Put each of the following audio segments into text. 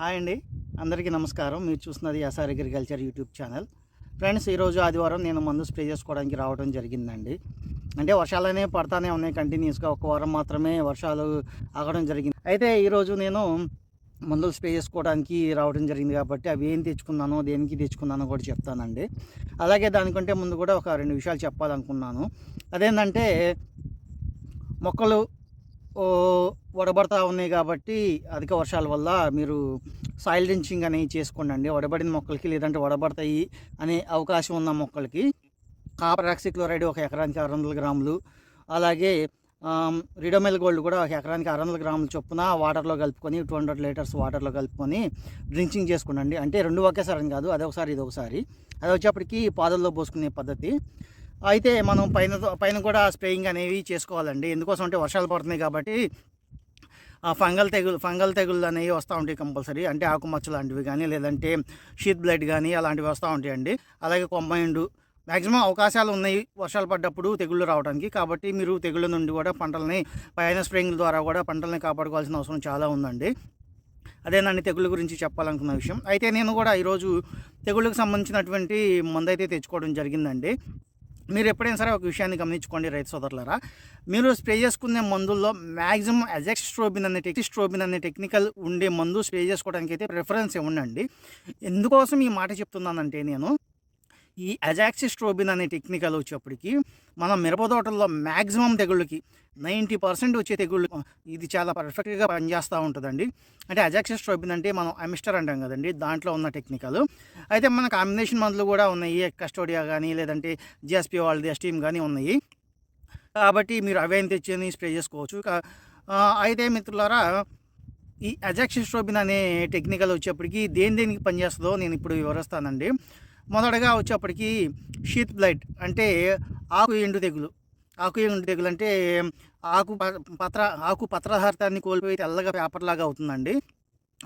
Hi అండి. అందరికీ నమస్కారం. మీరు చూస్తున్నది SR agriculture YouTube channel. Friends ఈరోజు ఆదివారం నేను మందు స్ప్రే చేసుకోవడానికి రావడం జరిగిందండి. అంటే వర్షాలనే పడతానే ఉన్నాయి కంటిన్యూస్గా. ఒక వారం మాత్రమే వర్షాలు ఆగడం జరిగింది. అయితే ఈరోజు నేను మందులు స్ప్రే చేసుకోవడానికి రావడం జరిగింది కాబట్టి అవి ఏం తెచ్చుకున్నానో దేనికి తెచ్చుకున్నానో కూడా చెప్తానండి. అలాగే దానికంటే ముందు కూడా ఒక రెండు విషయాలు చెప్పాలనుకున్నాను. అదేంటంటే మొక్కలు వడబడతా ఉన్నాయి కాబట్టి అధిక వర్షాల వల్ల మీరు సాయిల్ డ్రించింగ్ అనేవి చేసుకోండి వడబడిన మొక్కలకి లేదంటే వడబడతాయి అనే అవకాశం ఉన్న మొక్కలకి కాపర్ ఆక్సిక్లోరైడ్ ఒక ఎకరానికి ఆరు వందల గ్రాములు అలాగే రిడోమెల్ గోల్డ్ కూడా ఒక ఎకరానికి ఆరు వందల గ్రాముల చొప్పున వాటర్లో కలుపుకొని టూ హండ్రెడ్ లీటర్స్ వాటర్లో కలుపుకొని డ్రించింగ్ చేసుకోండి అంటే రెండు ఒకేసారి అని కాదు అదొకసారి ఇది ఒకసారి అది వచ్చేప్పటికి పాదల్లో పోసుకునే పద్ధతి. అయితే మనం పైన పైన కూడా స్ప్రేయింగ్ అనేవి చేసుకోవాలండి. ఎందుకోసం అంటే వర్షాలు పడుతున్నాయి కాబట్టి ఆ ఫంగల్ తెగులు ఫంగల్ తెగులు అనేవి వస్తూ ఉంటాయి కంపల్సరీ. అంటే ఆకుమచ్చ లాంటివి కానీ లేదంటే షీత్ బ్లడ్ కానీ అలాంటివి వస్తూ ఉంటాయండి. అలాగే కొమ్మైండు మ్యాక్సిమం అవకాశాలు ఉన్నాయి వర్షాలు పడ్డప్పుడు తెగుళ్ళు రావడానికి. కాబట్టి మీరు తెగుళ్ళ నుండి కూడా పంటలని పైన స్ప్రేయింగ్ ద్వారా కూడా పంటలని కాపాడుకోవాల్సిన అవసరం చాలా ఉందండి. అదేనండి తెగుళ్ళ గురించి చెప్పాలనుకున్న విషయం. అయితే నేను కూడా ఈరోజు తెగుళ్ళకు సంబంధించినటువంటి మందు అయితే తెచ్చుకోవడం జరిగిందండి. మీరు ఎప్పుడైనా సరే ఒక విషయాన్ని గమనించుకోండి రైతు సోదరులారా. మీరు స్ప్రే చేసుకునే మందుల్లో మ్యాక్సిమం అజెక్స్ట్రోబిన్ అనే టెక్స్ట్రోబిన్ అనే టెక్నికల్ ఉండే మందు స్ప్రే చేసుకోవడానికి అయితే ప్రిఫరెన్స్ ఇవ్వండి ఎందుకోసం ఈ మాట చెప్తున్నానంటే నేను ఈ అజాక్సిస్ట్రోబిన్ అనే టెక్నికల్ వచ్చేప్పటికి మన మిరప తోటల్లో మ్యాక్సిమం తెగుళ్ళకి నైంటీ పర్సెంట్ వచ్చే తెగుళ్ళు ఇది చాలా పర్ఫెక్ట్గా పనిచేస్తూ ఉంటుందండి. అంటే అజాక్సిస్ట్రోబిన్ అంటే మనం అమిస్టర్ అంటాం కదండి దాంట్లో ఉన్న టెక్నికల్. అయితే మన కాంబినేషన్ మందులు కూడా ఉన్నాయి కస్టోడియా కానీ లేదంటే జిఎస్పి వాళ్ళది ఎస్టీమ్ కానీ ఉన్నాయి. కాబట్టి మీరు అవే తెచ్చి స్ప్రే చేసుకోవచ్చు. అయితే మిత్రులారా ఈ అజాక్సిస్ట్రోబిన్ అనే టెక్నికల్ వచ్చేప్పటికి దేని దేనికి పనిచేస్తుందో నేను ఇప్పుడు వివరిస్తానండి. మొదటగా వచ్చేప్పటికి షీత్ బ్లైట్ అంటే ఆకు ఎండు తెగులు. ఆకు ఎండు తెగులు అంటే ఆకు ప- పత్ర ఆకు పత్రహారితాన్ని కోల్పోయి తెల్లగా పేపర్లాగా అవుతుందండి.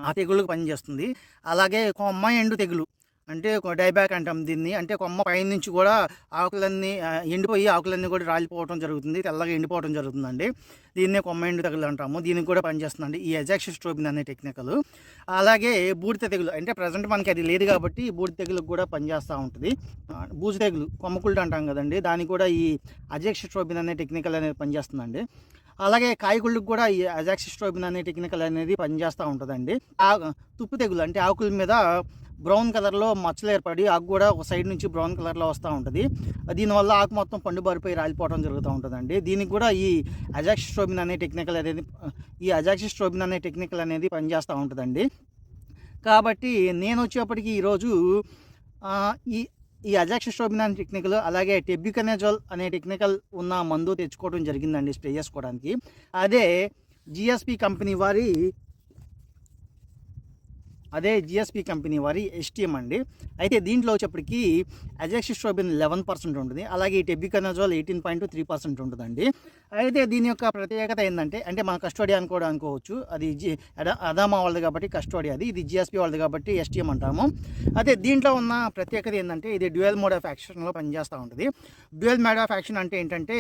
ఆ తెగుళ్ళకి పనిచేస్తుంది. అలాగే కొమ్మ ఎండు తెగులు. అంటే డైబ్యాక్ అంటాం దీన్ని. అంటే కొమ్మ పైన నుంచి కూడా ఆకులన్నీ ఎండిపోయి ఆకులన్నీ కూడా రాలిపోవడం జరుగుతుంది. తెల్లగా ఎండిపోవడం జరుగుతుందండి. దీన్నే కొమ్మ ఎండు తెగులు అంటాము. దీనికి కూడా పనిచేస్తుందండి. ఈ ఎజాక్సిస్ట్రోబిన్ అనే టెక్నికల్. అలాగే బూడిద తెగులు. అంటే ప్రజెంట్ మనకి అది లేదు కాబట్టి బూడిద తెగులకు కూడా పనిచేస్తూ ఉంటుంది. బూజు తెగులు కొమ్మకుళ్ళు అంటాం కదండి. దానికి కూడా ఈ అజాక్సిస్ట్రోబిన్ అనే టెక్నికల్ అనేది పనిచేస్తుందండి. అలాగే కాయగుళ్ళకు కూడా ఈ అజాక్సిస్ట్రోబిన్ అనే టెక్నికల్ అనేది పనిచేస్తూ ఉంటుందండి. తుప్పు తెగులు అంటే ఆకుల మీద బ్రౌన్ కలర్లో మచ్చలు ఏర్పడి ఆకు కూడా ఒక సైడ్ నుంచి బ్రౌన్ కలర్లో వస్తూ ఉంటుంది. దీనివల్ల ఆకు మొత్తం పండు బారిపోయి రాలిపోవడం జరుగుతూ ఉంటుందండి. దీనికి కూడా ఈ అజాక్సిస్ట్రోబిన్ అనే టెక్నికల్ అనేది ఈ అజాక్సిస్ట్రోబిన్ అనే టెక్నికల్ అనేది పనిచేస్తూ ఉంటుందండి. కాబట్టి నేను వచ్చేప్పటికి ఈరోజు ఈ ఈ అజాక్సిస్ట్రోబిన్ అనే టెక్నికల్ అలాగే టెబ్యూకనజోల్ అనే టెక్నికల్ ఉన్న మందు తెచ్చుకోవడం జరిగిందండి స్ప్రే చేసుకోవడానికి. అదే జిఎస్పి కంపెనీ వారి అదే జిఎస్పి కంపెనీ వారి ఎస్టీఎం అండి. అయితే దీంట్లో వచ్చేప్పటికి అజాక్సిస్ట్రోబిన్ లెవెన్ పర్సెంట్ ఉంటుంది. అలాగే ఈ tebuconazole eighteen point three percent ఉంటుందండి. అయితే దీని యొక్క ప్రత్యేకత ఏంటంటే అంటే మన కస్టోడీ అని కూడా అనుకోవచ్చు. అది జి అదామా వాళ్ళది కాబట్టి కస్టోడీ అది ఇది జిఎస్పి వాళ్ళది కాబట్టి ఎస్టీఎం అంటాము. అయితే దీంట్లో ఉన్న ప్రత్యేకత ఏంటంటే ఇది డ్యూయల్ మోడ్ ఆఫ్ యాక్షన్లో పనిచేస్తూ ఉంటుంది. డ్యూయల్ మోడ్ ఆఫ్ యాక్షన్ అంటే ఏంటంటే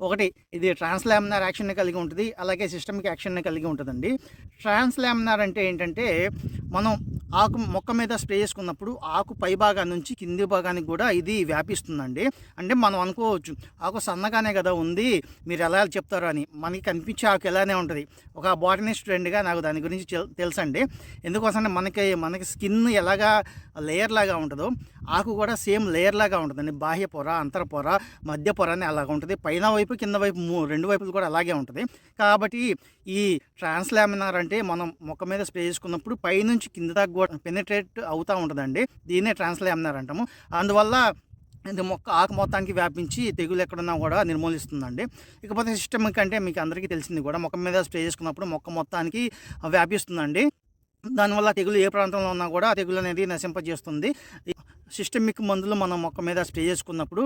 ఒకటి ఇది ట్రాన్స్లామినార్ యాక్షన్ని కలిగి ఉంటుంది అలాగే సిస్టమిక్ యాక్షన్ని కలిగి ఉంటుందండి. ట్రాన్స్లామినార్ అంటే ఏంటంటే మనం ఆకు మొక్క మీద స్ప్రే చేసుకున్నప్పుడు ఆకు పై భాగం నుంచి కింది భాగానికి కూడా ఇది వ్యాపిస్తుందండి. అంటే మనం అనుకోవచ్చు ఆకు సన్నగానే కదా ఉంది మీరు ఎలా చెప్తారు అని. మనకి కనిపించే ఆకు ఎలానే ఉంటుంది. ఒక బాటనీ స్టూడెంట్గా నాకు దాని గురించి తెల్- తెలుసండి. ఎందుకోసం మనకి మనకి స్కిన్ ఎలాగా లేయర్ లాగా ఉంటుందో ఆకు కూడా సేమ్ లేయర్ లాగా ఉంటుందండి. బాహ్య పొర అంతర పొర మధ్య పొర అని అలాగ ఉంటుంది. పైన వైపు కింద వైపు రెండు వైపులు కూడా అలాగే ఉంటుంది. కాబట్టి ఈ ట్రాన్స్లామినార్ అంటే మనం మొక్క మీద స్ప్రే చేసుకున్నప్పుడు పైనుంచి కింద దాకా కూడా పెనిట్రేట్ అవుతూ ఉంటుందండి. దీన్నే ట్రాన్స్లామినార్ అంటాము అందువల్ల ఇది మొక్క ఆకు మొత్తానికి వ్యాపించి తెగులు ఎక్కడున్నా కూడా నిర్మూలిస్తుందండి. ఇకపోతే సిస్టమిక్ అంటే మీకు అందరికీ తెలిసింది కూడా మొక్క మీద స్ప్రే చేసుకున్నప్పుడు మొక్క మొత్తానికి వ్యాపిస్తుందండి. దానివల్ల తెగులు ఏ ప్రాంతంలో ఉన్నా కూడా ఆ తెగులు అనేది నశింపజేస్తుంది. సిస్టమిక్ మందులు మనం మొక్క మీద స్ప్రే చేసుకున్నప్పుడు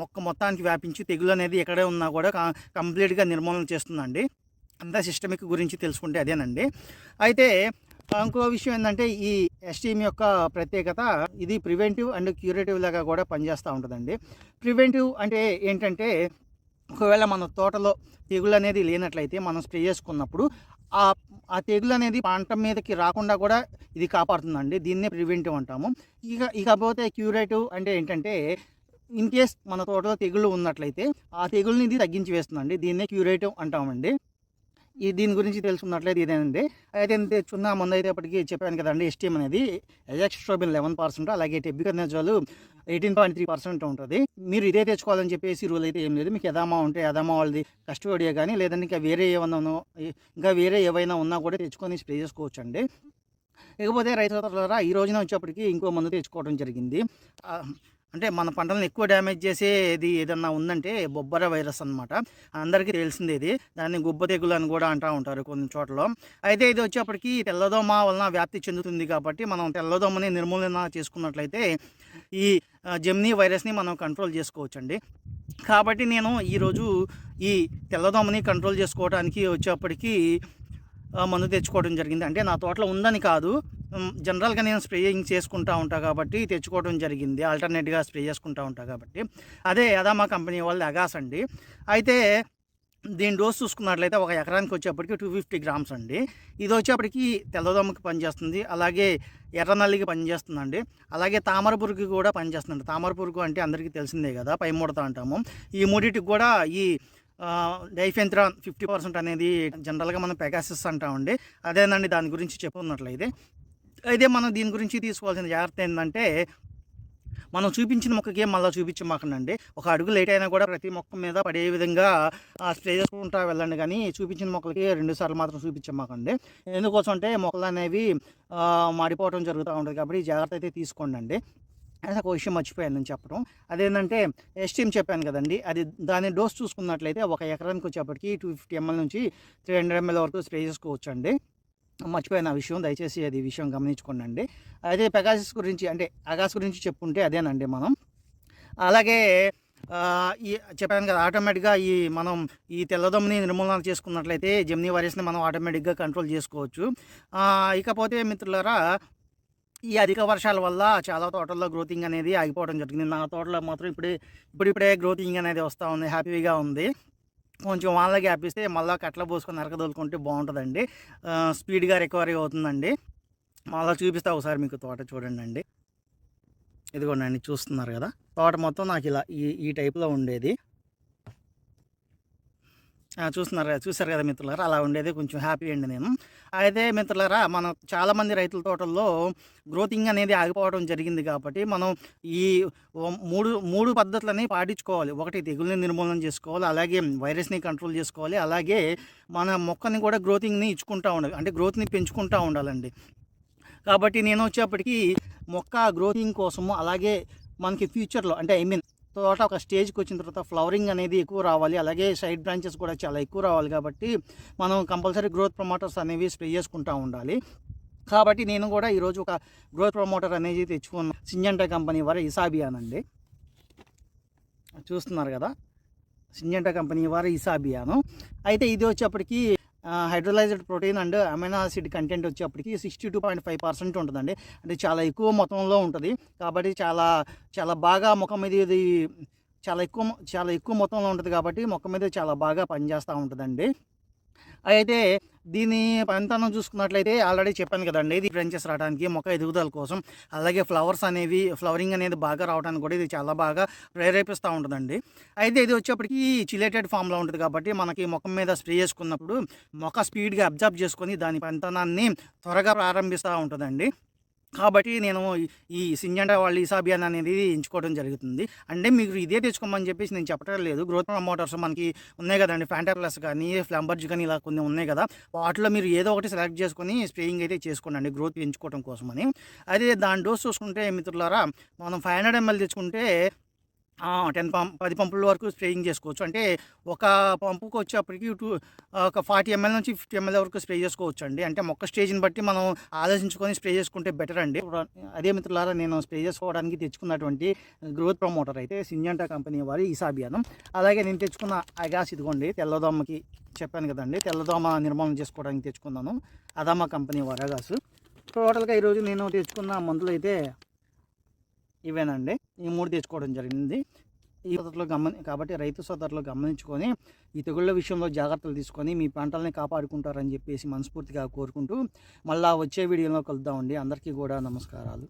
మొక్క మొత్తానికి వ్యాపించి తెగులు అనేది ఎక్కడే ఉన్నా కూడా కంప్లీట్గా నిర్మూలన చేస్తుందండి. అంతా సిస్టమిక్ గురించి తెలుసుకుంటే అదేనండి. అయితే ఇంకో విషయం ఏంటంటే ఈ ఎస్టీఎం యొక్క ప్రత్యేకత ఇది ప్రివెంటివ్ అండ్ క్యూరేటివ్ లాగా కూడా పనిచేస్తూ ఉంటుందండి. ప్రివెంటివ్ అంటే ఏంటంటే ఒకవేళ మన తోటలో తెగులు అనేది లేనట్లయితే మనం స్ప్రే చేసుకున్నప్పుడు ఆ ఆ తెగులు అనేది పంట మీదకి రాకుండా కూడా ఇది కాపాడుతుందండి. దీన్నే ప్రివెంటివ్ అంటాము. ఇక ఇకపోతే క్యూరేటివ్ అంటే ఏంటంటే ఇన్ కేస్ మన తోటలో తెగుళ్ళు ఉన్నట్లయితే ఆ తెగులని ఇది తగ్గించి వేస్తుందండి. దీన్నే క్యూరేటివ్ అంటామండి. ఈ దీని గురించి తెలుసుకున్నట్లయితే ఇదేనండి. అయితే నేను తెచ్చుకున్న ముందు అయితే ఇప్పటికీ చెప్పాను కదండి ఎస్టీఎం అనేది ఎజాక్స్ట్రోబిన్ లెవెన్ పర్సెంట్ అలాగే tebuconazole eighteen point three percent ఉంటుంది. మీరు ఇదే తెచ్చుకోవాలని చెప్పేసి రూల్ అయితే ఏం లేదు. మీకు ఎదామా ఉంటే ఎదామా వాళ్ళది కస్టోడియా కానీ లేదంటే ఇంకా వేరే ఏమన్నా ఉన్నా- ఇంకా వేరే ఏవైనా ఉన్నా కూడా తెచ్చుకొని స్ప్రే చేసుకోవచ్చు అండి ఇకపోతే రైతుల ఈ రోజున వచ్చేప్పటికి ఇంకో మందు తెచ్చుకోవడం జరిగింది. అంటే మన పంటలను ఎక్కువ డ్యామేజ్ చేసేది ఏదన్నా ఉందంటే బొబ్బర వైరస్ అన్నమాట. అందరికీ తెలిసింది ఇది. దాన్ని గుబ్బ తెగులు అని కూడా అంటూ ఉంటారు కొన్ని చోట్ల. అయితే ఇది వచ్చేప్పటికి తెల్లదోమ వలన వ్యాప్తి చెందుతుంది కాబట్టి మనం తెల్లదోమని నిర్మూలన చేసుకున్నట్లయితే ఈ జెమ్నీ వైరస్ని మనం కంట్రోల్ చేసుకోవచ్చండి. కాబట్టి నేను ఈరోజు ఈ తెల్లదోమని కంట్రోల్ చేసుకోవడానికి వచ్చేప్పటికి మందు తెచ్చుకోవడం జరిగింది. అంటే నా తోటలో ఉందని కాదు. జనరల్గా నేను స్ప్రేయింగ్ చేసుకుంటా ఉంటా కాబట్టి తెచ్చుకోవడం జరిగింది. ఆల్టర్నేట్గా స్ప్రే చేసుకుంటా ఉంటా కాబట్టి. అదే అదామా కంపెనీ వాళ్ళు అగాస్ అండి. అయితే దీని డోస్ చూసుకున్నట్లయితే ఒక ఎకరానికి వచ్చేప్పటికి టూ ఫిఫ్టీ గ్రామ్స్ అండి. ఇది వచ్చేప్పటికి తెల్లదోమకి పనిచేస్తుంది. అలాగే ఎర్రనల్లికి పనిచేస్తుందండి. అలాగే తామర పురుగుకి కూడా పనిచేస్తుంది తామర పురుగు అంటే అందరికీ తెలిసిందే కదా పై ముడత అంటాము. ఈ మూడిటికి కూడా ఈ డైఫెంత్రాన్ ఫిఫ్టీ పర్సెంట్ అనేది జనరల్గా మనం పెగాసిస్ అంటామండి. అదేనండి దాని గురించి చెప్పుకున్నట్లయితే. అయితే మనం దీని గురించి తీసుకోవాల్సిన జాగ్రత్త ఏంటంటే మనం చూపించిన మొక్కకి మళ్ళీ చూపించమాకండి ఒక అడుగు లేట్ అయినా కూడా ప్రతి మొక్క మీద పడే విధంగా స్ప్రే చేసుకుంటా వెళ్ళండి. కానీ చూపించిన మొక్కలకి రెండు సార్లు మాత్రం చూపించమాకండి. ఎందుకోసం అంటే మొక్కలు అనేవి మాడిపోవడం జరుగుతూ ఉంటుంది కాబట్టి జాగ్రత్త అయితే తీసుకోండి అండి అయితే ఒక విషయం మర్చిపోయాను నేను చెప్పడం. అదేంటంటే ఎస్టీఎం చెప్పాను కదండి అది దాని డోస్ చూసుకున్నట్లయితే ఒక ఎకరానికి వచ్చేప్పటికి టూ ఫిఫ్టీ ఎంఎల్ నుంచి త్రీ హండ్రెడ్ ఎంఎల్ వరకు స్ప్రే చేసుకోవచ్చు అండి మర్చిపోయిన విషయం. దయచేసి అది విషయం గమనించుకోండి అండి పెగాసిస్ గురించి అంటే అగాస్ గురించి చెప్పుకుంటే అదేనండి మనం. అలాగే ఈ చెప్పాను కదా ఆటోమేటిక్గా ఈ మనం ఈ తెల్లదమ్ముని నిర్మూలన చేసుకున్నట్లయితే జెమ్నీ వైరస్ని మనం ఆటోమేటిక్గా కంట్రోల్ చేసుకోవచ్చు. ఇకపోతే మిత్రులారా ఈ అధిక వర్షాల వల్ల చాలా తోటల్లో గ్రోతింగ్ అనేది ఆగిపోవడం జరిగింది నా తోటలో మాత్రం ఇప్పుడే ఇప్పుడిప్పుడే గ్రోతింగ్ అనేది వస్తూ ఉంది. హ్యాపీగా ఉంది. కొంచెం వాళ్ళ గ్యాప్ ఇస్తే మళ్ళీ కట్ల పోసుకొని నరకదోలుకుంటే బాగుంటుందండి. స్పీడ్గా రికవరీ అవుతుందండి. మళ్ళీ చూపిస్తా ఒకసారి మీకు తోట చూడండి అండి. ఇదిగోండి అండి చూస్తున్నారు కదా. తోట మొత్తం నాకు ఇలా ఈ ఈ టైప్లో ఉండేది. చూస్తున్నారు చూశారు చూసారు కదా మిత్రులారా? అలా ఉండేది. కొంచెం హ్యాపీ అండి నేను. అయితే మిత్రులారా మనం చాలామంది రైతుల తోటల్లో గ్రోతింగ్ అనేది ఆగిపోవడం జరిగింది కాబట్టి మనం ఈ మూడు మూడు పద్ధతులని పాటించుకోవాలి. ఒకటి తెగుల్ని నిర్మూలన చేసుకోవాలి. అలాగే వైరస్ని కంట్రోల్ చేసుకోవాలి. అలాగే మన మొక్కని కూడా గ్రోతింగ్ని ఇచ్చుకుంటూ ఉండాలి. అంటే గ్రోత్ని పెంచుకుంటూ ఉండాలండి. కాబట్టి నేను వచ్చేప్పటికీ మొక్క గ్రోతింగ్ కోసము అలాగే మనకి ఫ్యూచర్లో అంటే ఐ మీన్ తోట ఒక స్టేజ్కి వచ్చిన తర్వాత ఫ్లవరింగ్ అనేది ఎక్కువ రావాలి. అలాగే సైడ్ బ్రాంచెస్ కూడా చాలా ఎక్కువ రావాలి కాబట్టి మనం కంపల్సరీ గ్రోత్ ప్రమోటర్స్ అనేవి స్ప్రే చేసుకుంటూ ఉండాలి. కాబట్టి నేను కూడా ఈరోజు ఒక గ్రోత్ ప్రమోటర్ అనేది తెచ్చుకున్నాను సింజంటా కంపెనీ వారి ఇసాబియానండి చూస్తున్నారు కదా? సింజంటా కంపెనీ వారి ఇసాబియాను. అయితే ఇది వచ్చేప్పటికి hydrolysed protein and amino acid content వచ్చేప్పటికి sixty two point five percent ఉంటుందండి. అంటే చాలా ఎక్కువ మొత్తంలో ఉంటుంది. కాబట్టి చాలా చాలా బాగా ముఖం మీద ఇది చాలా ఎక్కువ చాలా ఎక్కువ మొత్తంలో ఉంటుంది కాబట్టి మొక్క మీద చాలా బాగా పనిచేస్తూ ఉంటుందండి. అయితే దీని పనితనం చూసుకున్నట్లయితే ఆల్రెడీ చెప్పాను కదండి ఇది బ్రాంచెస్ రావడానికి మొక్క ఎదుగుదల కోసం అలాగే ఫ్లవర్స్ అనేవి ఫ్లవరింగ్ అనేది బాగా రావడానికి కూడా ఇది చాలా బాగా ప్రేరేపిస్తూ ఉంటుందండి. అయితే ఇది వచ్చేప్పటికి చిలేటెడ్ ఫామ్లో ఉంటుంది కాబట్టి మనకి మొక్క మీద స్ప్రే చేసుకున్నప్పుడు మొక్క స్పీడ్గా అబ్జర్వ్ చేసుకొని దాని పనితనాన్ని త్వరగా ప్రారంభిస్తూ ఉంటుందండి. కాబట్టి నేను ఈ- ఈ వాళ్ళు వాళ్ళ ఇసాబియాన్ అనేది ఎంచుకోవడం జరుగుతుంది. అంటే మీకు ఇదే తెచ్చుకోమని చెప్పేసి నేను చెప్పడం లేదు. గ్రోత్ మోటార్స్ మనకి ఉన్నాయి కదండి. ఫ్యాంటా ప్లస్ కానీ ఫ్లంబర్జ్ కానీ ఇలా కొన్ని ఉన్నాయి కదా. వాటిలో మీరు ఏదో ఒకటి సెలెక్ట్ చేసుకొని స్ప్రేయింగ్ అయితే చేసుకోండి గ్రోత్ పెంచుకోవడం కోసమని. అదే దాని డోస్ చూసుకుంటే మిత్రులారా మనం ఫైవ్ హండ్రెడ్ ఎంఎల్ తెచ్చుకుంటే టెన్ పంప్ పది పంపుల వరకు స్ప్రేయింగ్ చేసుకోవచ్చు. అంటే ఒక పంపుకి వచ్చేప్పటికి టూ ఒక ఫార్టీ ఎంఎల్ నుంచి ఫిఫ్టీ ఎంఎల్ వరకు స్ప్రే చేసుకోవచ్చు అండి అంటే మొక్క స్టేజ్ని బట్టి మనం ఆలోచించుకొని స్ప్రే చేసుకుంటే బెటర్ అండి. అదే మిత్రులారా నేను స్ప్రే చేసుకోవడానికి తెచ్చుకున్నటువంటి గ్రోత్ ప్రమోటర్ అయితే సింజంటా కంపెనీ వారి ఈసాబియానం అలాగే నేను తెచ్చుకున్న అగాస్ ఇదిగోండి తెల్లదోమకి చెప్పాను కదండి. తెల్లదోమ నిర్మాణం చేసుకోవడానికి తెచ్చుకున్నాను. అదామా కంపెనీ వారి అగాసు టోటల్గా ఈరోజు నేను తెచ్చుకున్న మందులు అయితే ఇవేనండి. ఈ మూడు తెచ్చుకోవడం జరిగింది. ఈ పద్ధతిలో గమని కాబట్టి రైతు సోదరులు గమనించుకొని ఈ తెగుళ్ళ విషయంలో జాగ్రత్తలు తీసుకొని మీ పంటల్ని కాపాడుకుంటారని చెప్పేసి మనస్ఫూర్తిగా కోరుకుంటూ మళ్ళీ వచ్చే వీడియోలో కలుద్దామండి. అందరికీ కూడా నమస్కారాలు.